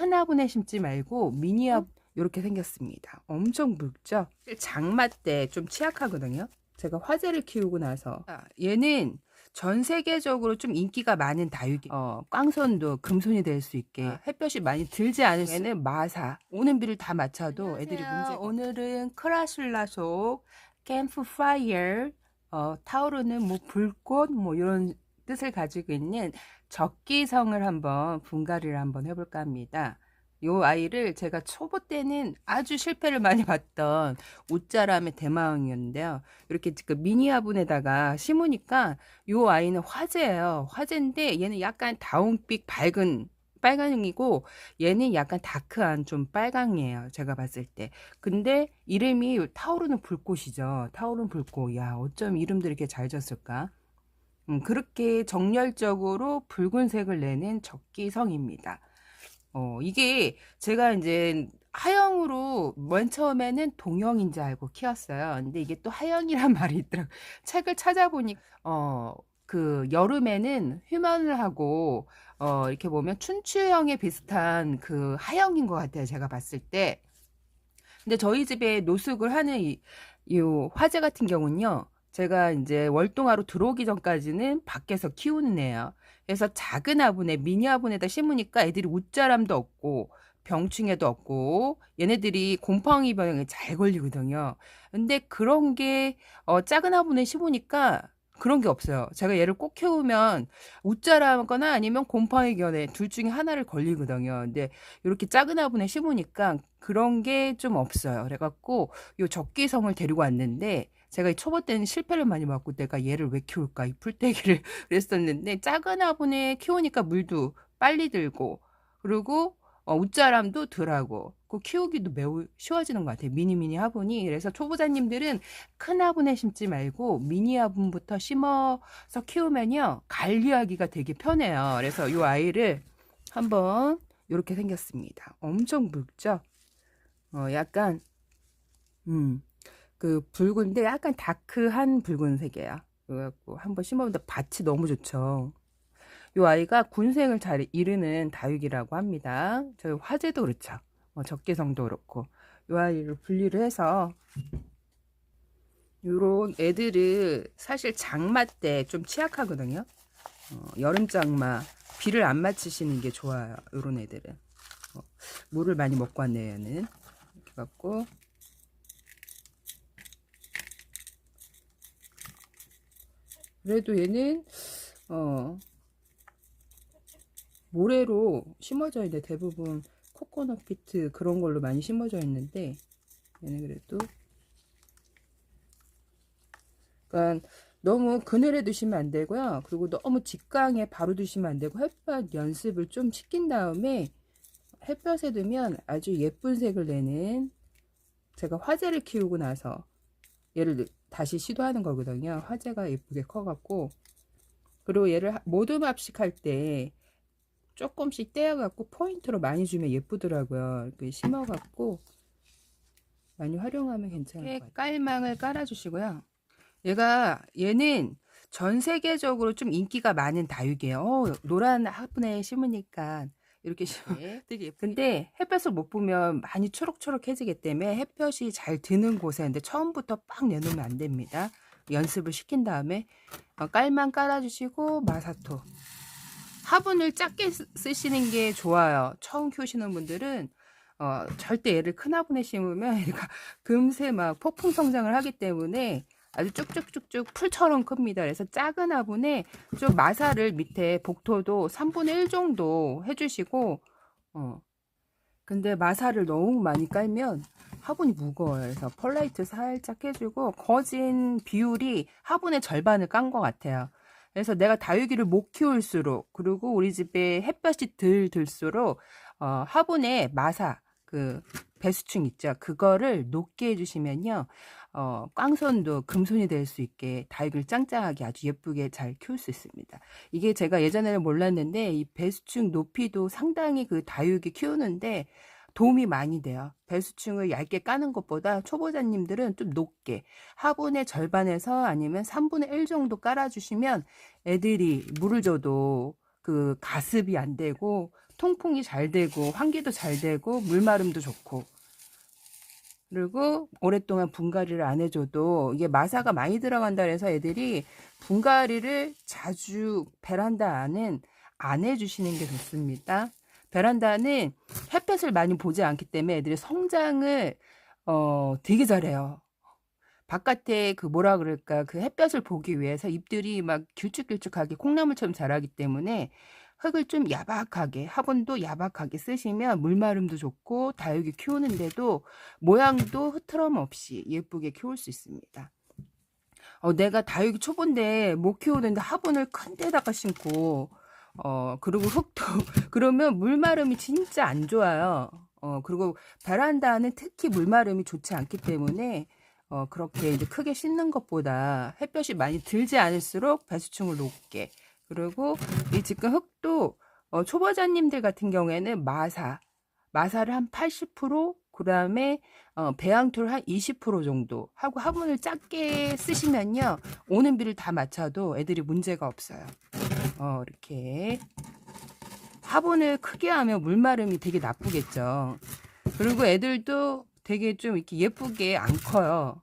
큰 화분에 심지 말고 미니 화분 이렇게 생겼습니다. 엄청 붉죠? 장마 때 좀 취약하거든요. 제가 화재를 키우고 나서. 아, 얘는 전 세계적으로 좀 인기가 많은 다육이. 어, 꽝손도 금손이 될 수 있게 햇볕이 많이 들지 않을 수 얘는 마사. 오는 비를 다 맞춰도 애들이 문제 오늘은 크라슐라 속 캠프 파이어 어, 타오르는 뭐 불꽃 뭐 이런 뜻을 가지고 있는 적기성을 한번 분갈이를 한번 해볼까 합니다. 요 아이를 제가 초보 때는 아주 실패를 많이 봤던 옷자람의 대마왕이었는데요. 이렇게 지금 미니 화분에다가 심으니까 요 아이는 화재예요. 화재인데 얘는 약간 다운빛 밝은 빨강이고 얘는 약간 다크한 좀 빨강이에요. 제가 봤을 때. 근데 이름이 타오르는 불꽃이죠. 타오르는 불꽃. 야, 어쩜 이름들이 이렇게 잘 졌을까? 음, 그렇게 정열적으로 붉은색을 내는 적기성입니다. 어, 이게 제가 이제 하영으로 맨 처음에는 동영인 줄 알고 키웠어요. 근데 이게 또 하영이란 말이 있더라고요. 책을 찾아보니, 어, 그 여름에는 휴면을 하고, 어, 이렇게 보면 춘추형에 비슷한 그 하영인 것 같아요. 제가 봤을 때. 근데 저희 집에 노숙을 하는 이, 이 화재 같은 경우는요. 제가 이제 월동하러 들어오기 전까지는 밖에서 키우는 애예요. 그래서 작은 화분에 미니 화분에다 심으니까 애들이 웃자람도 없고 병충해도 없고 얘네들이 곰팡이 병에 잘 걸리거든요. 근데 그런 게 어, 작은 화분에 심으니까 그런 게 없어요. 제가 얘를 꼭 키우면 웃자라거나 아니면 곰팡이 견에 둘 중에 하나를 걸리거든요. 근데 이렇게 작은 화분에 심으니까 그런 게 좀 없어요. 그래갖고 요 적기성을 데리고 왔는데 제가 초보 때는 실패를 많이 받고 내가 얘를 왜 키울까 이 풀떼기를 그랬었는데 작은 화분에 키우니까 물도 빨리 들고 그리고 어, 웃자람도 덜하고 그 키우기도 매우 쉬워지는 것 같아요. 미니미니 화분이 그래서 초보자님들은 큰 화분에 심지 말고 미니 화분부터 심어서 키우면요 관리하기가 되게 편해요. 그래서 이 아이를 한번 이렇게 생겼습니다. 엄청 붉죠? 어, 약간 음. 그 붉은데 약간 다크한 붉은색이에요. 그래갖고 한번 심어보면 밭이 너무 좋죠. 이 아이가 군생을 잘 이루는 다육이라고 합니다. 저희 화재도 그렇죠. 어, 적개성도 그렇고 이 아이를 분리를 해서 요런 애들은 사실 장마 때 좀 취약하거든요. 어, 여름 장마 비를 안 맞추시는 게 좋아요. 요런 애들은 어, 물을 많이 먹고 왔네요. 얘는 이렇게 갖고 그래도 얘는 어 모래로 심어져 있는데 대부분 코코넛 피트 그런 걸로 많이 심어져 있는데 얘는 그래도 그러니까 너무 그늘에 두시면 안 되고요. 그리고 너무 직광에 바로 두시면 안 되고 햇볕 연습을 좀 시킨 다음에 햇볕에 두면 아주 예쁜 색을 내는 제가 화재를 키우고 나서 얘를 다시 시도하는 거거든요. 화재가 예쁘게 커갖고 그리고 얘를 모듬합식 할 때 조금씩 떼어갖고 포인트로 많이 주면 예쁘더라고요. 이렇게 심어갖고 많이 활용하면 괜찮을 것 같아요. 깔망을 깔아주시고요. 얘가 얘는 전 세계적으로 좀 인기가 많은 다육이에요. 어, 노란 화분에 심으니까 이렇게 심으면 되게 예쁘 근데 햇볕을 못 보면 많이 초록초록해지기 때문에 햇볕이 잘 드는 곳에 근데 처음부터 빡 내놓으면 안 됩니다. 연습을 시킨 다음에 어, 깔만 깔아주시고 마사토 화분을 작게 쓰- 쓰시는 게 좋아요. 처음 키우시는 분들은 어, 절대 얘를 큰 화분에 심으면 얘가 금세 막 폭풍 성장을 하기 때문에 아주 쭉쭉쭉쭉 풀처럼 큽니다. 그래서 작은 화분에 좀 마사를 밑에 복토도 3분의 1 정도 해주시고, 어. 근데 마사를 너무 많이 깔면 화분이 무거워요. 그래서 펄라이트 살짝 해주고, 거진 비율이 화분의 절반을 깐 것 같아요. 그래서 내가 다육이를 못 키울수록, 그리고 우리 집에 햇볕이 덜 들수록, 어, 화분에 마사, 그, 배수충 있죠. 그거를 높게 해주시면요. 어, 꽝손도 금손이 될 수 있게 다육을 짱짱하게 아주 예쁘게 잘 키울 수 있습니다. 이게 제가 예전에는 몰랐는데 이 배수충 높이도 상당히 그 다육이 키우는데 도움이 많이 돼요. 배수충을 얇게 까는 것보다 초보자님들은 좀 높게 화분의 절반에서 아니면 3분의 1 정도 깔아주시면 애들이 물을 줘도 그 가습이 안 되고 통풍이 잘 되고 환기도 잘 되고 물마름도 좋고 그리고 오랫동안 분갈이를 안 해줘도 이게 마사가 많이 들어간다 해서 애들이 분갈이를 자주 베란다 안은 안 해주시는 게 좋습니다. 베란다는 햇볕을 많이 보지 않기 때문에 애들이 성장을 어 되게 잘해요. 바깥에 그 뭐라 그럴까 그 햇볕을 보기 위해서 잎들이 막 길쭉길쭉하게 콩나물처럼 자라기 때문에 흙을 좀 야박하게 화분도 야박하게 쓰시면 물마름도 좋고 다육이 키우는데도 모양도 흐트럼 없이 예쁘게 키울 수 있습니다. 어, 내가 다육이 초보인데 못 키우는데 화분을 큰 데다가 심고 어 그리고 흙도 그러면 물마름이 진짜 안 좋아요. 어 그리고 베란다는 특히 물마름이 좋지 않기 때문에 어 그렇게 이제 크게 심는 것보다 햇볕이 많이 들지 않을수록 배수층을 높게 그리고 이 지금 흙도 어, 초보자님들 같은 경우에는 마사, 마사를 한 80%, 그 다음에 어, 배양토를 한 20% 정도 하고 화분을 작게 쓰시면요. 오는 비를 다 맞춰도 애들이 문제가 없어요. 어, 이렇게. 화분을 크게 하면 물마름이 되게 나쁘겠죠. 그리고 애들도 되게 좀 이렇게 예쁘게 안 커요.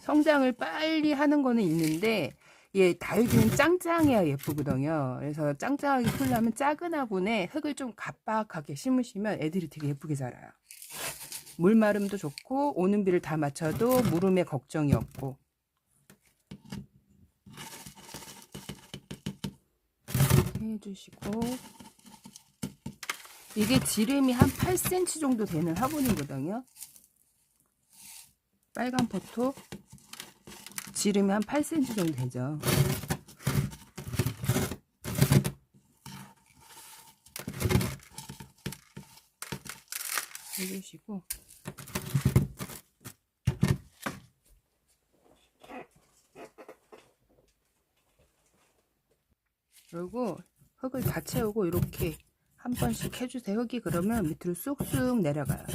성장을 빨리 하는 거는 있는데 예, 다육이는 짱짱해야 예쁘거든요. 그래서 짱짱하게 풀려면 작은 화분에 흙을 좀 갑박하게 심으시면 애들이 되게 예쁘게 자라요. 물마름도 좋고 오는 비를 다 맞춰도 무름에 걱정이 없고 해주시고 이게 지름이 한 8cm 정도 되는 화분이거든요. 빨간 포토 지름이 한 8cm 정도 되죠. 해주시고 그리고 흙을 다 채우고 이렇게 한 번씩 해주세요. 흙이 그러면 밑으로 쑥쑥 내려가요.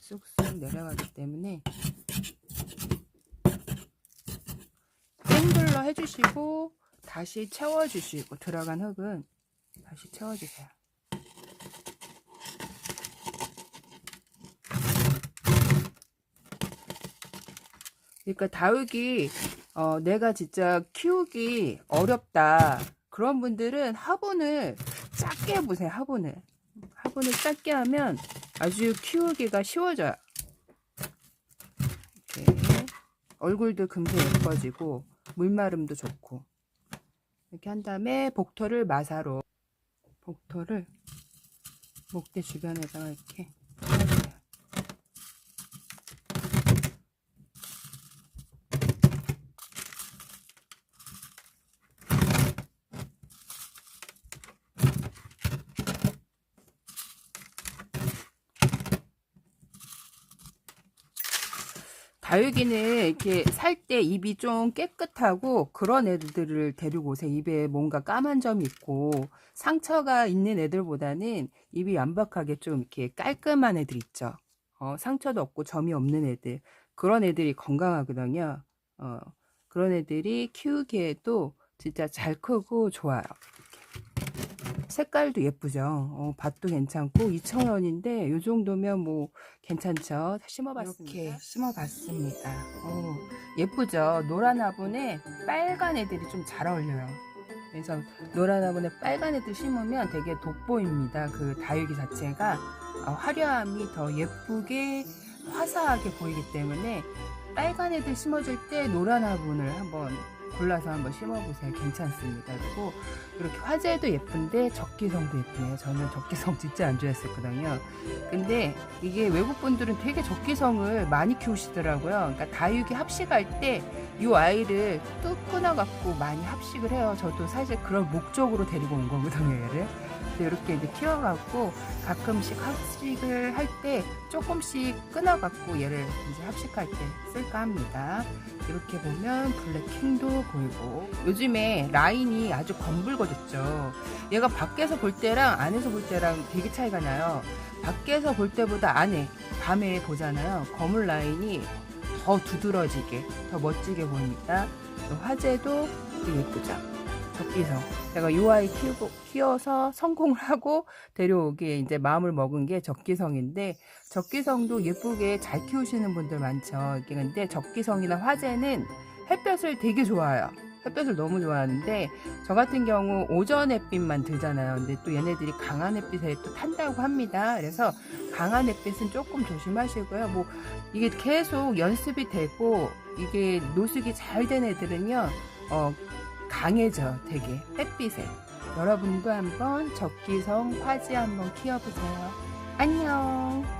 쑥쑥 내려가기 때문에 땡글러 해주시고 다시 채워 주시고 들어간 흙은 다시 채워 주세요. 그러니까 다육이 어, 내가 진짜 키우기 어렵다. 그런 분들은 화분을 작게 해보세요 화분을. 화분을 작게 하면 아주 키우기가 쉬워져요. 이렇게 얼굴도 금세 예뻐지고 물마름도 좋고. 이렇게 한 다음에 복토를 마사로 복토를 목대 주변에다가 이렇게 해주세요. 다육이는 이렇게 살 때 입이 좀 깨끗하고 그런 애들을 데리고 오세요. 입에 뭔가 까만 점이 있고 상처가 있는 애들보다는 입이 완벽하게 좀 이렇게 깔끔한 애들 있죠. 어, 상처도 없고 점이 없는 애들. 그런 애들이 건강하거든요. 어, 그런 애들이 키우기에도 진짜 잘 크고 좋아요. 색깔도 예쁘죠. 어, 밭도 괜찮고 2,000원인데 이 정도면 뭐 괜찮죠. 심어봤습니다. 이렇게 심어봤습니다. 어, 예쁘죠. 노란 화분에 빨간 애들이 좀 잘 어울려요. 그래서 노란 화분에 빨간 애들 심으면 되게 돋보입니다. 그 다육이 자체가 어, 화려함이 더 예쁘게 화사하게 보이기 때문에 빨간 애들 심어줄 때 노란 화분을 한번 골라서 한번 심어보세요. 괜찮습니다. 그리고 이렇게 화재도 예쁜데 적기성도 예쁘네요. 저는 적기성 진짜 안 좋아했었거든요. 근데 이게 외국 분들은 되게 적기성을 많이 키우시더라고요. 그러니까 다육이 합식할 때 이 아이를 뚝 끊어갖고 많이 합식을 해요. 저도 사실 그런 목적으로 데리고 온 거거든요, 얘를. 그래서 이렇게 이제 키워갖고 가끔씩 합식을 할 때 조금씩 끊어갖고 얘를 이제 합식할 때 쓸까 합니다. 이렇게 보면 블랙킹도 보이고 요즘에 라인이 아주 검붉어졌죠. 얘가 밖에서 볼 때랑 안에서 볼 때랑 되게 차이가 나요. 밖에서 볼 때보다 안에 밤에 보잖아요. 검은 라인이 더 두드러지게 더 멋지게 보입니다. 되게 예쁘죠. 적기성. 제가 요 아이 키우고, 키워서 성공을 하고 데려오기에 이제 마음을 먹은 게 적기성인데, 적기성도 예쁘게 잘 키우시는 분들 많죠. 근데 적기성이나 화재는 햇볕을 되게 좋아해요. 햇볕을 너무 좋아하는데, 저 같은 경우 오전 햇빛만 들잖아요. 근데 또 얘네들이 강한 햇빛에 또 탄다고 합니다. 그래서 강한 햇빛은 조금 조심하시고요. 뭐, 이게 계속 연습이 되고, 이게 노숙이 잘 된 애들은요, 어, 강해져, 되게. 햇빛에. 여러분도 한번 적기성 화지 한번 키워보세요. 안녕!